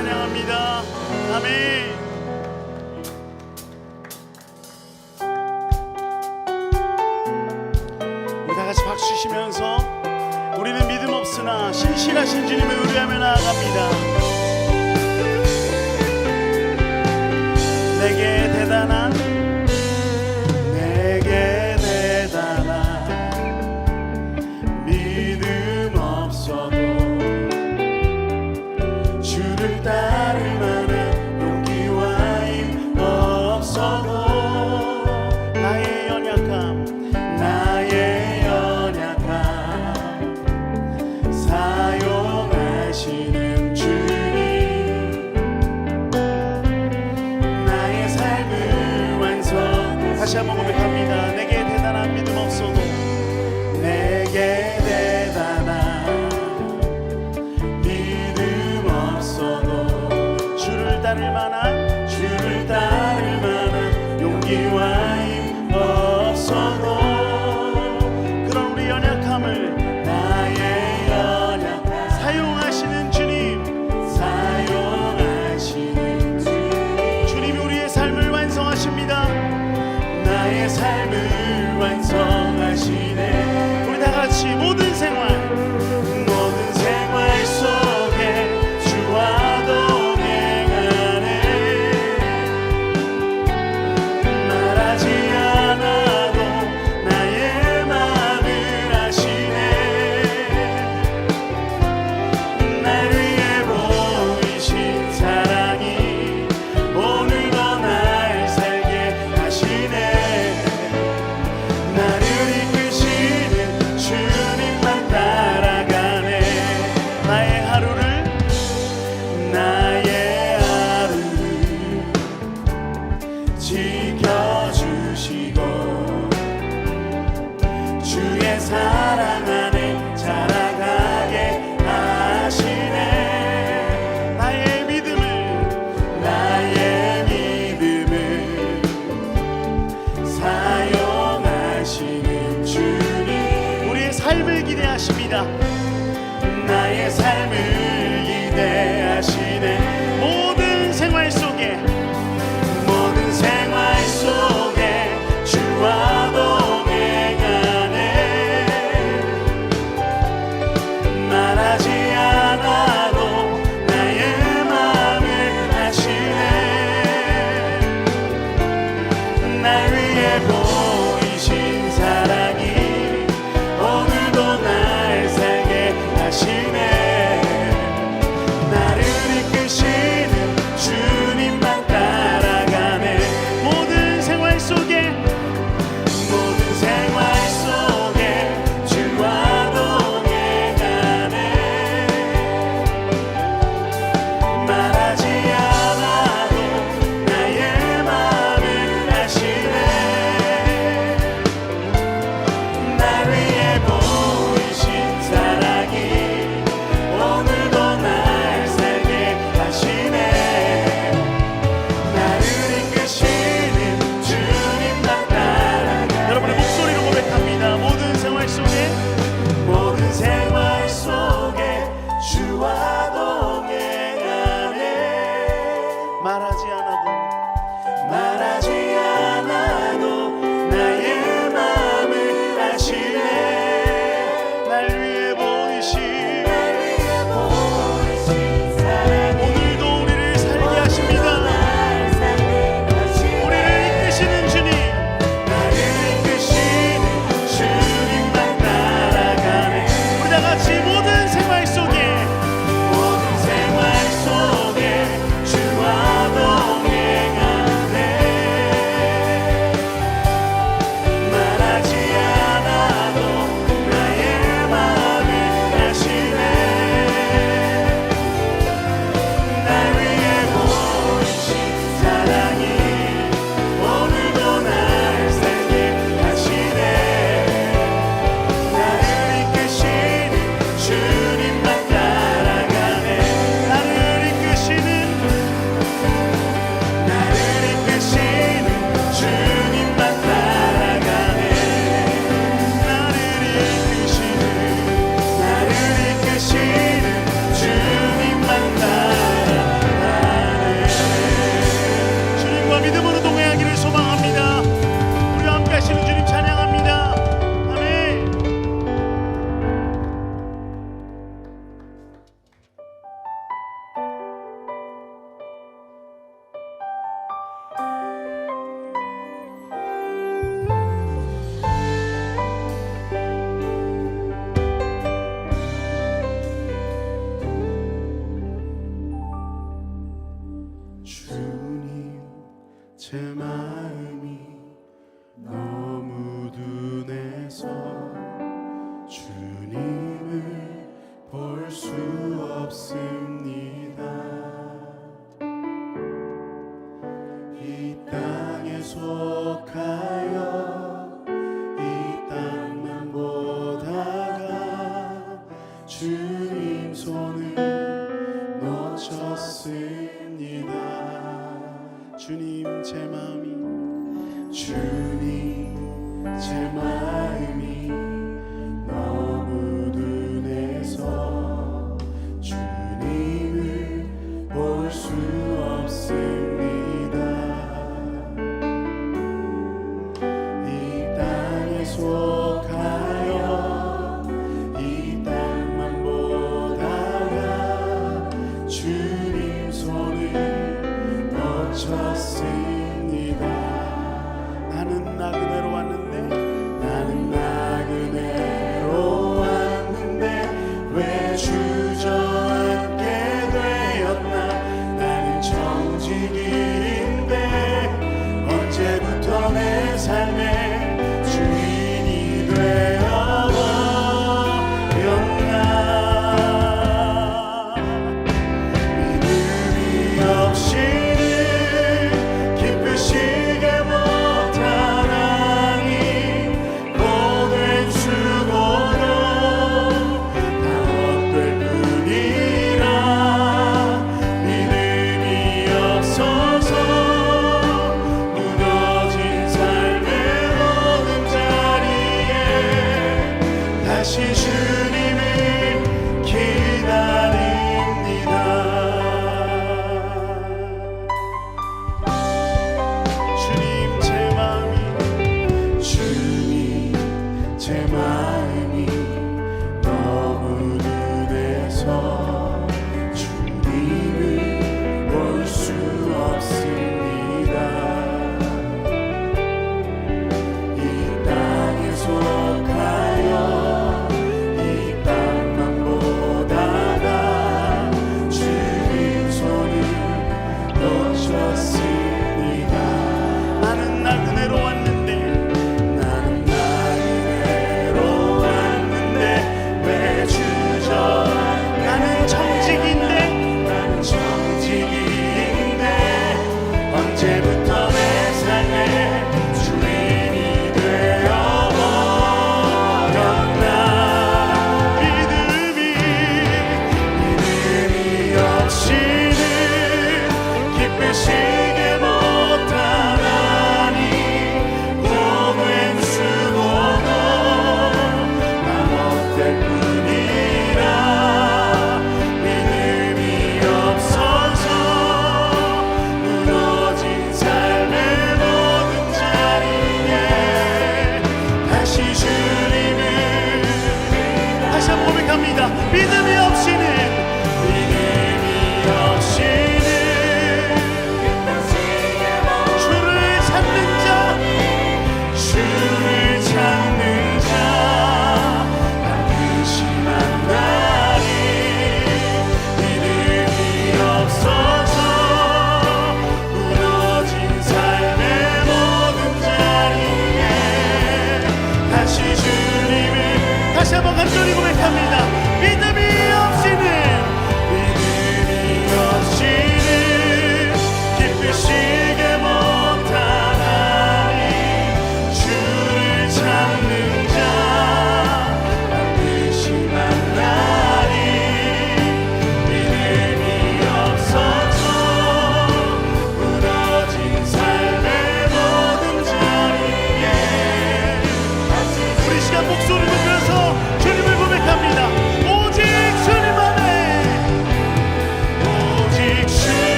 찬양합니다. 아멘. 우리 다 같이 박수 치면서 우리는 믿음 없으나 신실하신 주님을 의뢰하며 나아갑니다. cantar. 삶을 기대하십니다. 나의 삶을 기대하시네. 모든 생활 속에, 모든 생활 속에 주와 동행하네. 말하지 않아도 나의 마음을 아시네. 날 위해 보이신 사랑이